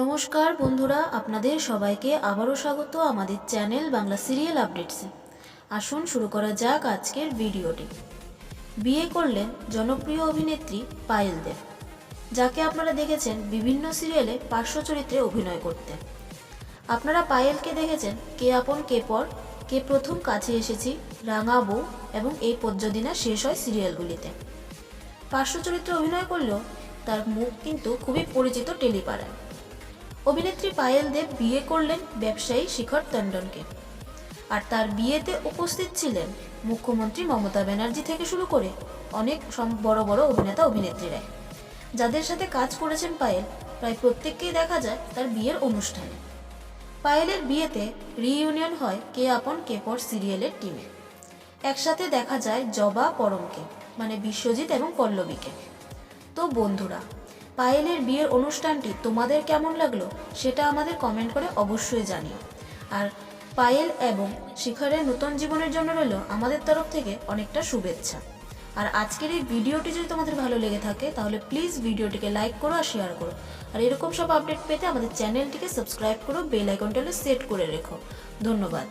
নমস্কার বন্ধুরা, আপনাদের সবাইকে আবারও স্বাগত আমাদের চ্যানেল বাংলা সিরিয়াল আপডেটসে আসুন শুরু করা যাক আজকের ভিডিওটি। বিয়ে করলেন জনপ্রিয় অভিনেত্রী পায়েল দেব, যাকে আপনারা দেখেছেন বিভিন্ন সিরিয়ালে পার্শ্ব চরিত্রে অভিনয় করতে। আপনারা পায়েলকে দেখেছেন কে আপন কে পর, কে প্রথম কাছে এসেছি, রাঙা বউ এবং এই পদ্যদিনা শেষ হয় সিরিয়ালগুলিতে। পার্শ্ব চরিত্রে অভিনয় করলেও তার মুখ কিন্তু খুবই পরিচিত টেলিপাড়ায়। অভিনেত্রী পায়েল দেব বিয়ে করলেন ব্যবসায়ী শিখর টন্ডনকে আর তার বিয়েতে উপস্থিত ছিলেন মুখ্যমন্ত্রী মমতা ব্যানার্জি থেকে শুরু করে অনেক বড় বড় অভিনেতা অভিনেত্রীরা। যাদের সাথে কাজ করেছেন পায়েল, প্রায় প্রত্যেককেই দেখা যায় তার বিয়ের অনুষ্ঠানে। পায়েলের বিয়েতে রিইউনিয়ন হয় কে আপন কে পর সিরিয়ালের টিমে। একসাথে দেখা যায় জবা পরমকে মানে বিশ্বজিৎ এবং পল্লবীকে। তো বন্ধুরা পায়েলের বিয়ের অনুষ্ঠানটি তোমাদের কেমন লাগল সেটা আমাদের কমেন্ট করে অবশ্যই জানিও। আর পায়েল এবং শিখরের নতুন জীবনের জন্য রইল আমাদের তরফ থেকে অনেকটা শুভেচ্ছা। আর আজকের এই ভিডিওটি যদি তোমাদের ভালো লেগে থাকে, তাহলে প্লিজ ভিডিওটিকে লাইক করো আর শেয়ার করো। আর এরকম সব আপডেট পেতে আমাদের চ্যানেলটিকে সাবস্ক্রাইব করো বেল আইকনটা সেট করে রেখো। ধন্যবাদ।